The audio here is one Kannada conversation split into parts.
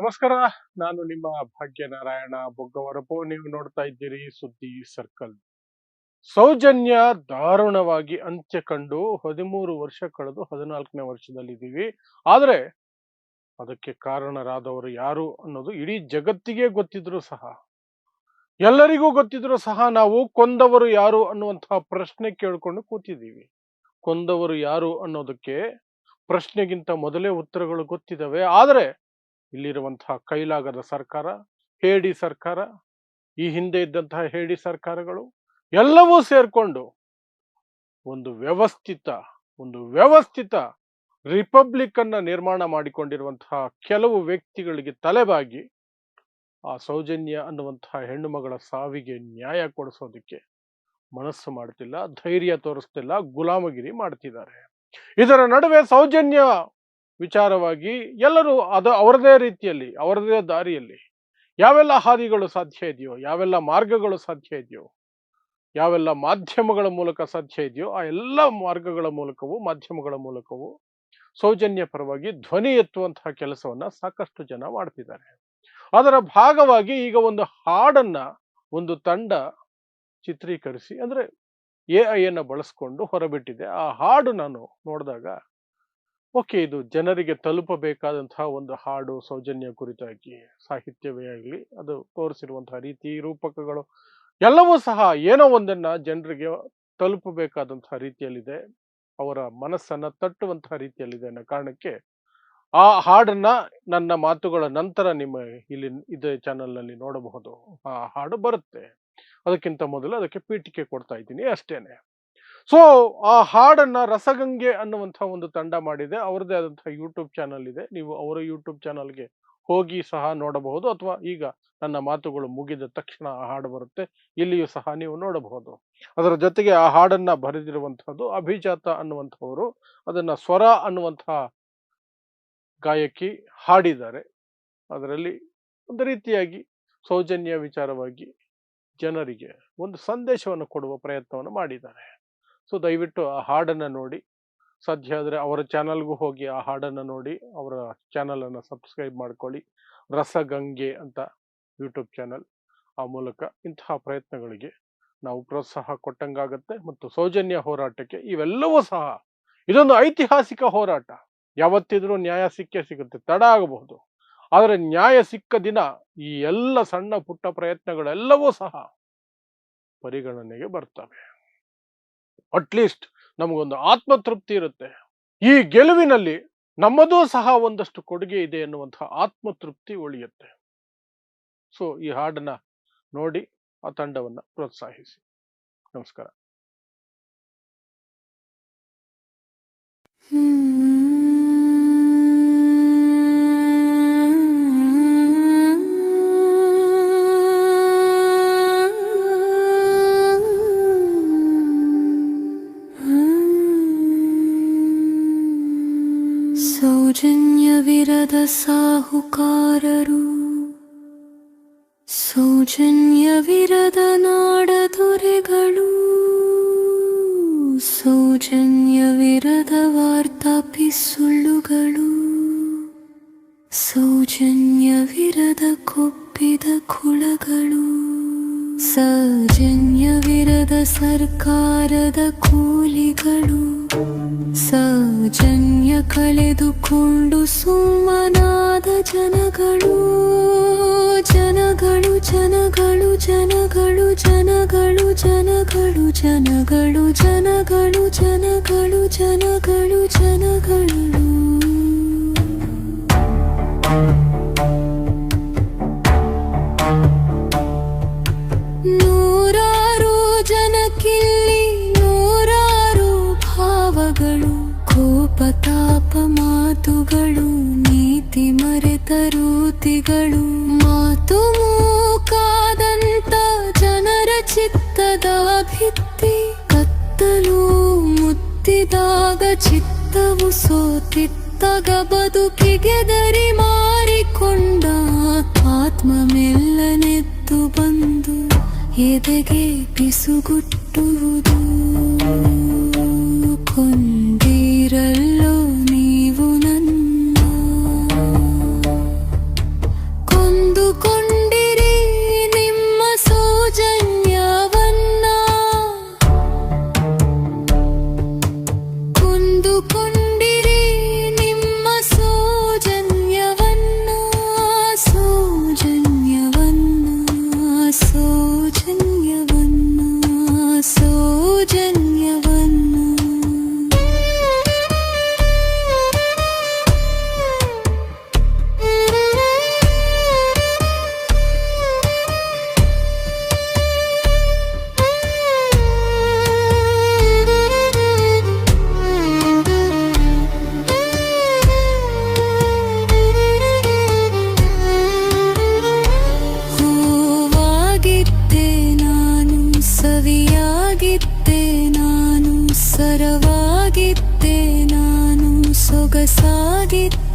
ನಮಸ್ಕಾರ, ನಾನು ನಿಮ್ಮ ಭಾಗ್ಯನಾರಾಯಣ ಬೊಗ್ಗವರಪು. ನೀವು ನೋಡ್ತಾ ಇದ್ದೀರಿ ಸುದ್ದಿ ಸರ್ಕಲ್. ಸೌಜನ್ಯ ದಾರುಣವಾಗಿ ಅಂತ್ಯ ಕಂಡು ಹದಿಮೂರು ವರ್ಷ ಕಳೆದು ಹದಿನಾಲ್ಕನೇ ವರ್ಷದಲ್ಲಿದ್ದೀವಿ. ಆದ್ರೆ ಅದಕ್ಕೆ ಕಾರಣರಾದವರು ಯಾರು ಅನ್ನೋದು ಇಡೀ ಜಗತ್ತಿಗೆ ಗೊತ್ತಿದ್ರು ಸಹ, ಎಲ್ಲರಿಗೂ ಗೊತ್ತಿದ್ರು ಸಹ ನಾವು ಕೊಂದವರು ಯಾರು ಅನ್ನುವಂತಹ ಪ್ರಶ್ನೆ ಕೇಳ್ಕೊಂಡು ಕೂತಿದ್ದೀವಿ. ಕೊಂದವರು ಯಾರು ಅನ್ನೋದಕ್ಕೆ ಪ್ರಶ್ನೆಗಿಂತ ಮೊದಲೇ ಉತ್ತರಗಳು ಗೊತ್ತಿದ್ದಾವೆ. ಆದರೆ ಇಲ್ಲಿರುವಂತಹ ಕೈಲಾಗದ ಸರ್ಕಾರ, ಹೇಡಿ ಸರ್ಕಾರ, ಈ ಹಿಂದೆ ಇದ್ದಂತಹ ಹೇಡಿ ಸರ್ಕಾರಗಳು ಎಲ್ಲವೂ ಸೇರ್ಕೊಂಡು ಒಂದು ವ್ಯವಸ್ಥಿತ ಒಂದು ವ್ಯವಸ್ಥಿತ ರಿಪಬ್ಲಿಕ್ ಅನ್ನ ನಿರ್ಮಾಣ ಮಾಡಿಕೊಂಡಿರುವಂತಹ ಕೆಲವು ವ್ಯಕ್ತಿಗಳಿಗೆ ತಲೆಬಾಗಿ ಆ ಸೌಜನ್ಯ ಅನ್ನುವಂತಹ ಹೆಣ್ಣು ಮಗಳ ಸಾವಿಗೆ ನ್ಯಾಯ ಕೊಡಿಸೋದಕ್ಕೆ ಮನಸ್ಸು ಮಾಡ್ತಿಲ್ಲ, ಧೈರ್ಯ ತೋರಿಸ್ತಿಲ್ಲ, ಗುಲಾಮಗಿರಿ ಮಾಡ್ತಿದ್ದಾರೆ. ಇದರ ನಡುವೆ ಸೌಜನ್ಯ ವಿಚಾರವಾಗಿ ಎಲ್ಲರೂ ಅದು ಅವರದೇ ರೀತಿಯಲ್ಲಿ, ಅವರದೇ ದಾರಿಯಲ್ಲಿ. ಯಾವೆಲ್ಲ ಹಾದಿಗಳು ಸಾಧ್ಯ ಇದೆಯೋ, ಯಾವೆಲ್ಲ ಮಾರ್ಗಗಳು ಸಾಧ್ಯ ಇದೆಯೋ, ಯಾವೆಲ್ಲ ಮಾಧ್ಯಮಗಳ ಮೂಲಕ ಸಾಧ್ಯ ಇದೆಯೋ, ಆ ಎಲ್ಲ ಮಾರ್ಗಗಳ ಮೂಲಕವೂ, ಮಾಧ್ಯಮಗಳ ಮೂಲಕವೂ ಸೌಜನ್ಯ ಪರವಾಗಿ ಧ್ವನಿ ಎತ್ತುವಂತಹ ಕೆಲಸವನ್ನ ಸಾಕಷ್ಟು ಜನ ಮಾಡ್ತಿದ್ದಾರೆ. ಅದರ ಭಾಗವಾಗಿ ಈಗ ಒಂದು ಹಾಡನ್ನ, ಒಂದು ತಂಡ ಚಿತ್ರೀಕರಿಸಿ, ಅಂದ್ರೆ ಎ ಐ ಅನ್ನ ಬಳಸ್ಕೊಂಡು ಹೊರಬಿಟ್ಟಿದೆ. ಆ ಹಾಡು ನಾನು ನೋಡಿದಾಗ ಓಕೆ, ಇದು ಜನರಿಗೆ ತಲುಪಬೇಕಾದಂತಹ ಒಂದು ಹಾಡು ಸೌಜನ್ಯ ಕುರಿತಾಗಿ, ಸಾಹಿತ್ಯವೇ ಆಗಲಿ, ಅದು ತೋರಿಸಿರುವಂತಹ ರೀತಿ, ರೂಪಕಗಳು, ಎಲ್ಲವೂ ಸಹ ಏನೋ ಒಂದನ್ನ ಜನರಿಗೆ ತಲುಪಬೇಕಾದಂತಹ ರೀತಿಯಲ್ಲಿದೆ. ಅವರ ಮನಸ್ಸನ್ನ ತಟ್ಟುವಂತಹ ರೀತಿಯಲ್ಲಿದೆ ಅನ್ನೋ ಕಾರಣಕ್ಕೆ ಆ ಹಾಡನ್ನ ನನ್ನ ಮಾತುಗಳ ನಂತರ ನಿಮ್ಮ ಇಲ್ಲಿ, ಇದೇ ಚಾನಲ್ನಲ್ಲಿ ನೋಡಬಹುದು. ಆ ಹಾಡು ಬರುತ್ತೆ. ಅದಕ್ಕಿಂತ ಮೊದಲು ಅದಕ್ಕೆ ಪೀಠಿಕೆ ಕೊಡ್ತಾ ಇದ್ದೀನಿ ಅಷ್ಟೇನೆ. ಸೊ, ಆ ಹಾಡನ್ನ ರಸಗಂಗೆ ಅನ್ನುವಂಥ ಒಂದು ತಂಡ ಮಾಡಿದೆ. ಅವರದೇ ಆದಂತಹ ಯೂಟ್ಯೂಬ್ ಚಾನಲ್ ಇದೆ. ನೀವು ಅವರ ಯೂಟ್ಯೂಬ್ ಚಾನಲ್ಗೆ ಹೋಗಿ ಸಹ ನೋಡಬಹುದು ಅಥವಾ ಈಗ ನನ್ನ ಮಾತುಗಳು ಮುಗಿದ ತಕ್ಷಣ ಆ ಹಾಡು ಬರುತ್ತೆ. ಇಲ್ಲಿಯೂ ಸಹ ನೀವು ನೋಡಬಹುದು. ಅದರ ಜೊತೆಗೆ ಆ ಹಾಡನ್ನ ಬರೆದಿರುವಂತಹದ್ದು ಅಭಿಜಾತ ಅನ್ನುವಂಥವರು. ಅದನ್ನ ಸ್ವರ ಅನ್ನುವಂತಹ ಗಾಯಕಿ ಹಾಡಿದ್ದಾರೆ. ಅದರಲ್ಲಿ ಒಂದು ರೀತಿಯಾಗಿ ಸೌಜನ್ಯ ವಿಚಾರವಾಗಿ ಜನರಿಗೆ ಒಂದು ಸಂದೇಶವನ್ನು ಕೊಡುವ ಪ್ರಯತ್ನವನ್ನು ಮಾಡಿದ್ದಾರೆ. ಸೊ ದಯವಿಟ್ಟು ಆ ಹಾಡನ್ನು ನೋಡಿ. ಸಾಧ್ಯ ಆದರೆ ಅವರ ಚಾನಲ್ಗೂ ಹೋಗಿ ಆ ಹಾಡನ್ನು ನೋಡಿ. ಅವರ ಚಾನಲನ್ನು ಸಬ್ಸ್ಕ್ರೈಬ್ ಮಾಡ್ಕೊಳ್ಳಿ. ರಸಗಂಗೆ ಅಂತ ಯೂಟ್ಯೂಬ್ ಚಾನಲ್ ಆ ಮೂಲಕ ಇಂತಹ ಪ್ರಯತ್ನಗಳಿಗೆ ನಾವು ಪ್ರೋತ್ಸಾಹ ಕೊಟ್ಟಂಗಾಗತ್ತೆ ಮತ್ತು ಸೌಜನ್ಯ ಹೋರಾಟಕ್ಕೆ ಇವೆಲ್ಲವೂ ಸಹ ಇದೊಂದು ಐತಿಹಾಸಿಕ ಹೋರಾಟ. ಯಾವತ್ತಿದ್ರೂ ನ್ಯಾಯ ಸಿಕ್ಕೇ ಸಿಗುತ್ತೆ, ತಡ ಆಗಬಹುದು. ಆದರೆ ನ್ಯಾಯ ಸಿಕ್ಕ ದಿನ ಈ ಎಲ್ಲ ಸಣ್ಣ ಪುಟ್ಟ ಪ್ರಯತ್ನಗಳೆಲ್ಲವೂ ಸಹ ಪರಿಗಣನೆಗೆ ಬರ್ತವೆ. ಅಟ್ಲೀಸ್ಟ್ ನಮಗೊಂದು ಆತ್ಮತೃಪ್ತಿ ಇರುತ್ತೆ. ಈ ಗೆಲುವಿನಲ್ಲಿ ನಮ್ಮದೂ ಸಹ ಒಂದಷ್ಟು ಕೊಡುಗೆ ಇದೆ ಎನ್ನುವಂತಹ ಆತ್ಮತೃಪ್ತಿ ಉಳಿಯುತ್ತೆ. ಸೊ ಈ ಹಾಡನ್ನ ನೋಡಿ, ಆ ತಂಡವನ್ನ ಪ್ರೋತ್ಸಾಹಿಸಿ. ನಮಸ್ಕಾರ. ಸೌಜನ್ಯವಿರದ ನಾಡದೊರೆಗಳು ಸೌಜನ್ಯವಿರದ ವಾರ್ತಾಪಿ ಸುಳ್ಳುಗಳು ಸೌಜನ್ಯವಿರದ ಕೊಪ್ಪಿದ ಕುಳಗಳು ಸೌಜನ್ಯವಿರದ ಸರ್ಕಾರದ ಕೂಲಿಗಳು. ಸೌಜನ್ಯ ಕಳೆದುಕೊಂಡು ಸುಮ್ಮನಾದ ಜನಗಳು ಜನಗಳು ಜನಗಳು ಜನಗಳು ಜನಗಳು ಜನಗಳು ಜನಗಳು ಜನಗಳು ಜನಗಳು ಜನಗಳು ಜನಗಳು ರೂತಿಗಳು ಮಾತು ಮೂಕಾದಂತ ಜನರ ಚಿತ್ತದ ಭಿತ್ತಿ ಕತ್ತಲು ಮುತ್ತಿದಾಗ ಚಿತ್ತವು ಸೋತಿತ್ತಾಗ ಬದುಕಿಗೆ ದರಿ ಮಾರಿಕೊಂಡ ಆತ್ಮ ಮೆಲ್ಲನೆದ್ದು ಬಂದು ಎದೆಗೆ ಪಿಸುಗುಟ್ಟುವುದು ಕೊಂದಿರಲ್ಲೋ സാധിത്തു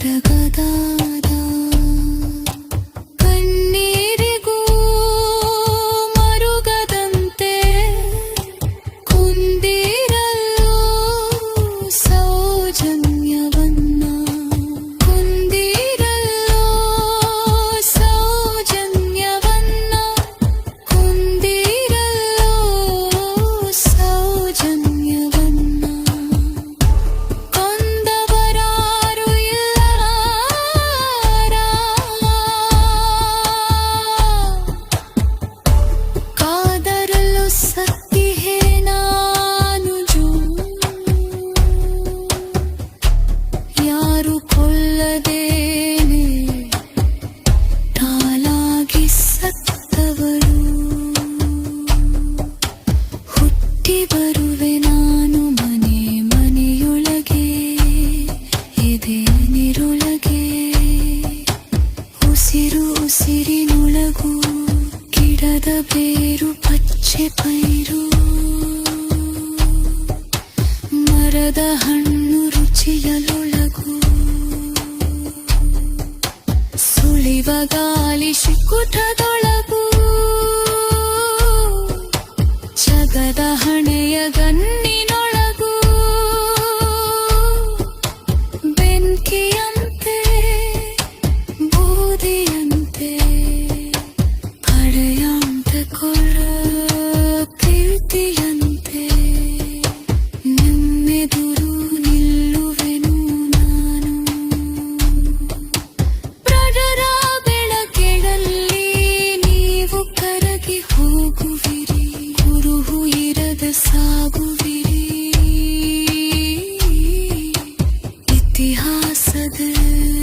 的歌单。ನೀರುಳಗೆ ಉಸಿರು ಉಸಿರಿನೊಳಗೂ, ಗಿಡದ ಬೇರು ಪಚ್ಚೆ ಪೈರು. ಮರದ ಹಣ್ಣು ರುಚಿಯಲೊಳಗೂ. ಸುಳಿವ ಗಾಲಿ ಶಿಕ್ಕುಟದೊಳಗೂ. ಜಗದ ಹಣೆಯ ಗನ್ನಿ You.